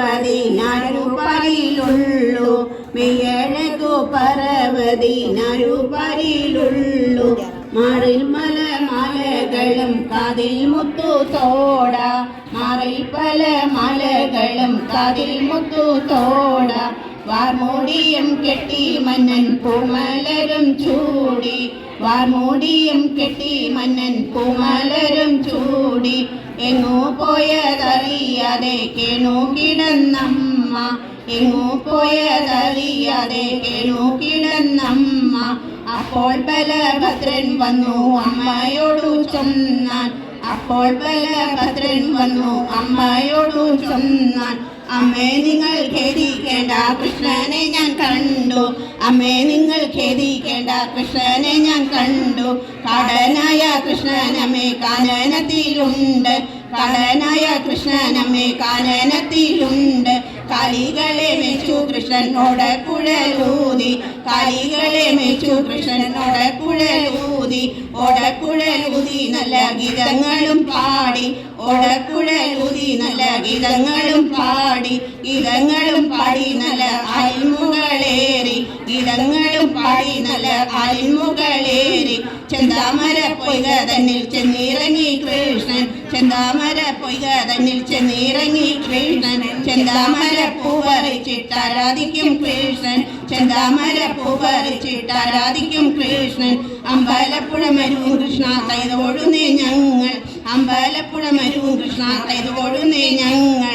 പർവതിനരു പരിലുള്ളു മെയ്യഴകു പർവതിനരു പരിലുള്ളു മാറിൽ മല മലകളും കാതിൽ മുത്തു തോട. മാറിൽ പല മലകളും കാതിൽ മുത്തു തോട. വാർമൂടിയും കെട്ടി മന്നൻ പൂമലരും ചൂടി. വാർമൂടിയും കെട്ടി എങ്ങോ പോയതറിയാതെ കേണു കിടന്നമ്മ. എങ്ങോ പോയതറിയാതെ കേണു കിടന്നമ്മ. അപ്പോൾ ബലഭദ്രൻ വന്നു അമ്മയോടു ചൊന്നാൻ അപ്പോൾ ബലഭദ്രൻ വന്നു അമ്മയോടു ചൊന്നാൻ അമ്മേ നിങ്ങൾ ഖേദിക്കേണ്ട കൃഷ്ണനെ കണ്ടു. അമ്മേ നിങ്ങൾ ഖേദിക്കേണ്ട കൃഷ്ണനെ ഞാൻ കണ്ടു. കടനായ കൃഷ്ണനമ്മേ കാനനത്തിലുണ്ട്. കടനായ കൃഷ്ണനമ്മേ കാനനത്തിലുണ്ട്. കലികളെ മേച്ചു കൃഷ്ണനോട് കുഴലൂതി. കലികളെ മേച്ചു കൃഷ്ണനോട് കുഴലൂതി. ഓടക്കുഴലൂതി നല്ല ഗീതങ്ങളും പാടി. ഓടക്കുഴലൂതി നല്ല ഗീതങ്ങളും പാടി ഗീതങ്ങളും പാടി നല്ല അൽമുകളേറി ഗീതങ്ങളും പാടി നല്ല അൽമുകളേറി ചെന്താമര പൊയ്ക തന്നിൽ ചെന്നിറങ്ങി കൃഷ്ണൻ. ചെന്താമര പൊയ്ക തന്നിൽ ചെന്നിറങ്ങി കൃഷ്ണൻ. ചെന്താമര പൂവറിച്ചിട്ടാരാധിക്കും കൃഷ്ണൻ. ചെന്താമര പൂവറിച്ചിട്ടാരാധിക്കും കൃഷ്ണൻ. അമ്പലപ്പുഴ മരുവും കൃഷ്ണ തൈതോടുന്നേ ഞങ്ങൾ. അമ്പലപ്പുഴ മരുവും കൃഷ്ണ തൈതോടുന്നേ ഞങ്ങൾ.